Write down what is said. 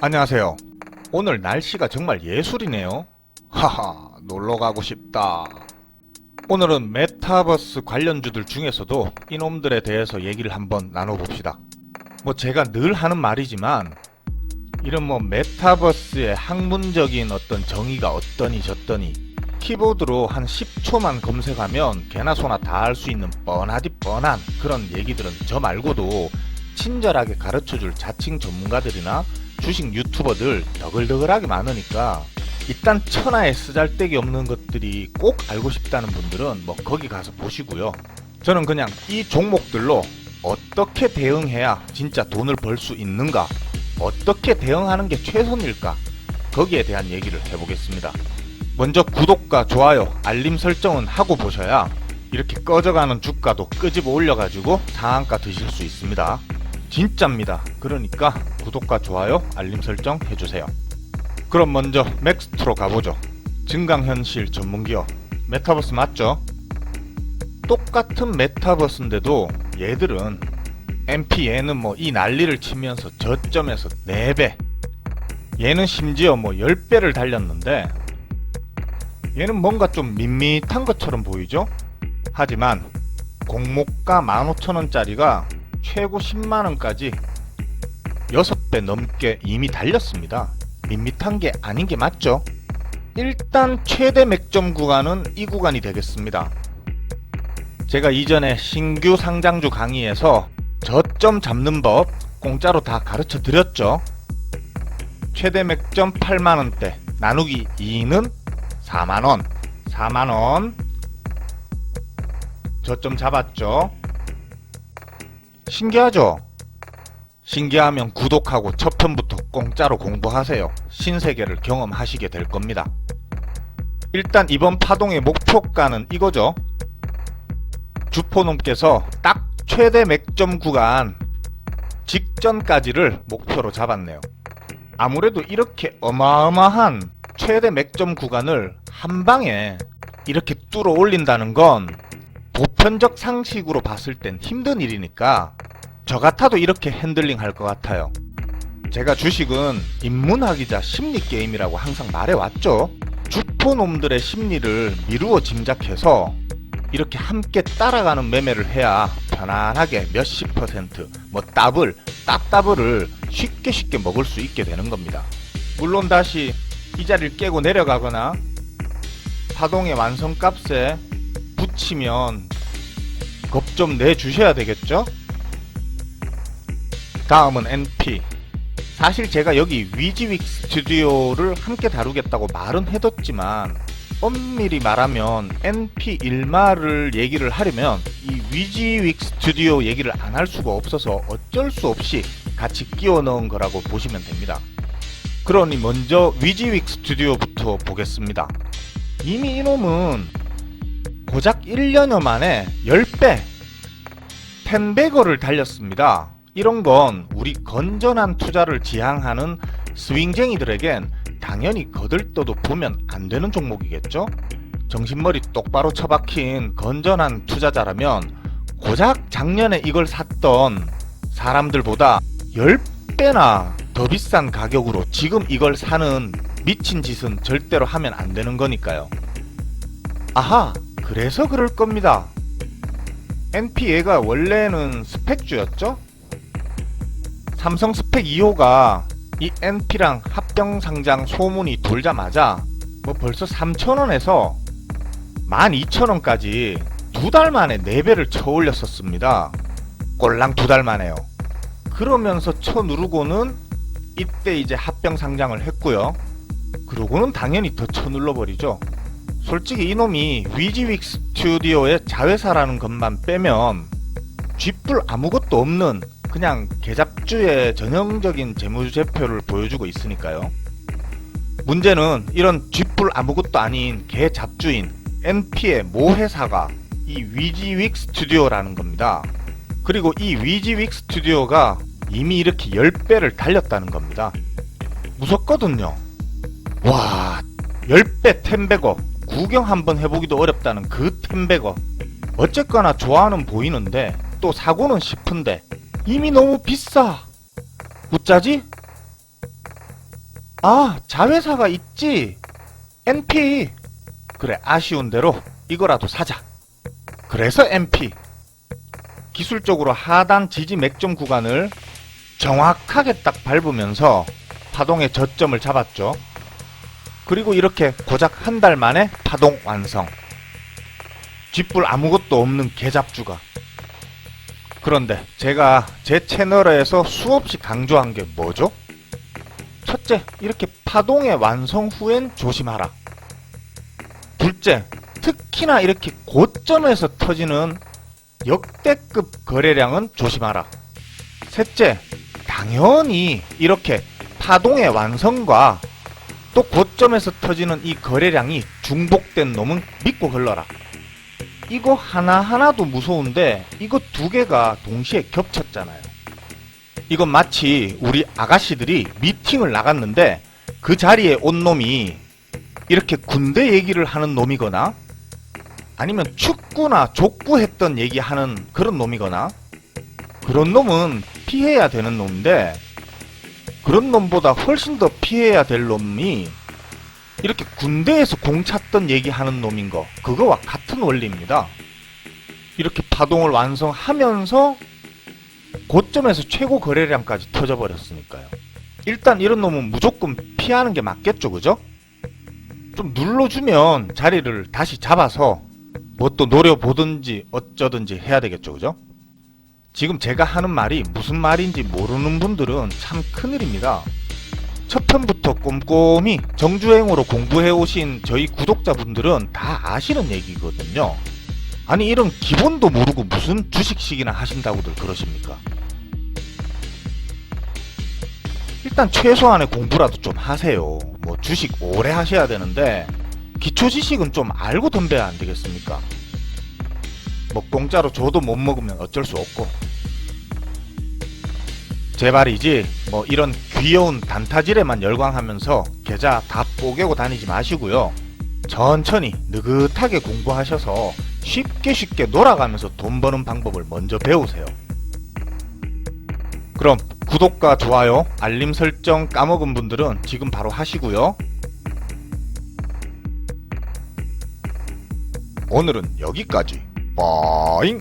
안녕하세요. 오늘 날씨가 정말 예술이네요. 하하, 놀러 가고 싶다. 오늘은 메타버스 관련주들 중에서도 이놈들에 대해서 얘기를 한번 나눠봅시다. 뭐 제가 늘 하는 말이지만 이런 뭐 메타버스의 학문적인 어떤 정의가 어떠니 저떠니 키보드로 한 10초만 검색하면 개나 소나 다 할 수 있는 뻔하디 뻔한 그런 얘기들은 저 말고도 친절하게 가르쳐줄 자칭 전문가들이나 주식 유튜버들 너글너글하게 많으니까 일단 천하에 쓰잘데기 없는 것들이 꼭 알고 싶다는 분들은 뭐 거기 가서 보시고요. 저는 그냥 이 종목들로 어떻게 대응해야 진짜 돈을 벌 수 있는가, 어떻게 대응하는 게 최선일까, 거기에 대한 얘기를 해보겠습니다. 먼저 구독과 좋아요, 알림 설정은 하고 보셔야 이렇게 꺼져가는 주가도 끄집어 올려가지고 상한가 드실 수 있습니다. 진짜입니다. 그러니까 구독과 좋아요, 알림 설정 해주세요. 그럼 먼저 맥스트로 가보죠. 증강현실 전문기업 메타버스 맞죠? 똑같은 메타버스인데도 얘들은 MP 얘는 뭐 이 난리를 치면서 저점에서 4배 얘는 심지어 뭐 10배를 달렸는데 얘는 뭔가 좀 밋밋한 것처럼 보이죠? 하지만 공모가 15,000원짜리가 최고 10만원까지 6배 넘게 이미 달렸습니다. 밋밋한 게 아닌 게 맞죠? 일단 최대 맥점 구간은 이 구간이 되겠습니다. 제가 이전에 신규 상장주 강의에서 저점 잡는 법 공짜로 다 가르쳐 드렸죠. 최대 맥점 8만원대 나누기 2는 4만원 4만원 저점 잡았죠. 신기하죠? 신기하면 구독하고 첫 편부터 공짜로 공부하세요. 신세계를 경험하시게 될 겁니다. 일단 이번 파동의 목표가는 이거죠. 주포놈께서 딱 최대 맥점 구간 직전까지를 목표로 잡았네요. 아무래도 이렇게 어마어마한 최대 맥점 구간을 한 방에 이렇게 뚫어 올린다는 건 보편적 상식으로 봤을 땐 힘든 일이니까 저 같아도 이렇게 핸들링 할 것 같아요. 제가 주식은 인문학이자 심리 게임이라고 항상 말해왔죠. 주포놈들의 심리를 미루어 짐작해서 이렇게 함께 따라가는 매매를 해야 편안하게 몇십 퍼센트, 뭐 더블, 딱더블을 쉽게 쉽게 먹을 수 있게 되는 겁니다. 물론 다시 이 자리를 깨고 내려가거나 파동의 완성값에 붙이면 겁 좀 내주셔야 되겠죠? 다음은 NP. 사실 제가 여기 위지윅 스튜디오를 함께 다루겠다고 말은 해뒀지만 엄밀히 말하면 NP 일마를 얘기를 하려면 이 위지윅 스튜디오 얘기를 안 할 수가 없어서 어쩔 수 없이 같이 끼워 넣은 거라고 보시면 됩니다. 그러니 먼저 위지윅 스튜디오부터 보겠습니다. 이미 이놈은 고작 1년여 만에 10배, 10배거를 달렸습니다. 이런 건 우리 건전한 투자를 지향하는 스윙쟁이들에겐 당연히 거들떠도 보면 안 되는 종목이겠죠? 정신머리 똑바로 처박힌 건전한 투자자라면 고작 작년에 이걸 샀던 사람들보다 10배나 더 비싼 가격으로 지금 이걸 사는 미친 짓은 절대로 하면 안 되는 거니까요. 아하, 그래서 그럴 겁니다. NPA가 원래는 스펙주였죠? 삼성 스펙 2호가 이 NP랑 합병 상장 소문이 돌자마자 뭐 벌써 3,000원에서 12,000원까지 두 달 만에 4배를 쳐 올렸었습니다. 꼴랑 두 달 만에요. 그러면서 쳐 누르고는 이때 이제 합병 상장을 했고요. 그러고는 당연히 더 쳐 눌러버리죠. 솔직히 이놈이 위지윅 스튜디오의 자회사라는 것만 빼면 쥐뿔 아무것도 없는 그냥 계잡주의 전형적인 재무제표를 보여주고 있으니까요. 문제는 이런 쥐뿔 아무것도 아닌 개잡주인 NP의 모 회사가 이 위지윅 스튜디오라는 겁니다. 그리고 이 위지윅 스튜디오가 이미 이렇게 10배를 달렸다는 겁니다. 무섭거든요. 와, 10배 템베거 구경 한번 해보기도 어렵다는 그 템베거. 어쨌거나 좋아는 보이는데 또 사고는 싶은데 이미 너무 비싸. 어짜지? 아, 자회사가 있지. NP. 그래, 아쉬운 대로 이거라도 사자. 그래서 MP. 기술적으로 하단 지지 맥점 구간을 정확하게 딱 밟으면서 파동의 저점을 잡았죠. 그리고 이렇게 고작 한 달 만에 파동 완성. 쥐뿔 아무것도 없는 개잡주가. 그런데 제가 제 채널에서 수없이 강조한 게 뭐죠? 첫째, 이렇게 파동의 완성 후엔 조심하라. 둘째, 특히나 이렇게 고점에서 터지는 역대급 거래량은 조심하라. 셋째, 당연히 이렇게 파동의 완성과 또 고점에서 터지는 이 거래량이 중복된 놈은 믿고 흘러라. 이거 하나하나도 무서운데 이거 두 개가 동시에 겹쳤잖아요. 이건 마치 우리 아가씨들이 미팅을 나갔는데 그 자리에 온 놈이 이렇게 군대 얘기를 하는 놈이거나 아니면 축구나 족구 했던 얘기 하는 그런 놈이거나 그런 놈은 피해야 되는 놈인데 그런 놈보다 훨씬 더 피해야 될 놈이 이렇게 군대에서 공 찼던 얘기하는 놈인 거 그거와 같은 원리입니다. 이렇게 파동을 완성하면서 고점에서 최고 거래량까지 터져버렸으니까요. 일단 이런 놈은 무조건 피하는 게 맞겠죠, 그죠? 좀 눌러주면 자리를 다시 잡아서 뭐 또 노려보든지 어쩌든지 해야 되겠죠, 그죠? 지금 제가 하는 말이 무슨 말인지 모르는 분들은 참 큰일입니다. 첫 편부터 꼼꼼히 정주행으로 공부해 오신 저희 구독자분들은 다 아시는 얘기거든요. 아니 이런 기본도 모르고 무슨 주식식이나 하신다고들 그러십니까? 일단 최소한의 공부라도 좀 하세요. 뭐 주식 오래 하셔야 되는데 기초 지식은 좀 알고 덤벼야 안 되겠습니까? 뭐 공짜로 줘도 못 먹으면 어쩔 수 없고 제발이지 뭐 이런 귀여운 단타질에만 열광하면서 계좌 다 뽀개고 다니지 마시고요. 천천히 느긋하게 공부하셔서 쉽게 쉽게 놀아가면서 돈 버는 방법을 먼저 배우세요. 그럼 구독과 좋아요, 알림 설정 까먹은 분들은 지금 바로 하시고요. 오늘은 여기까지. Bye.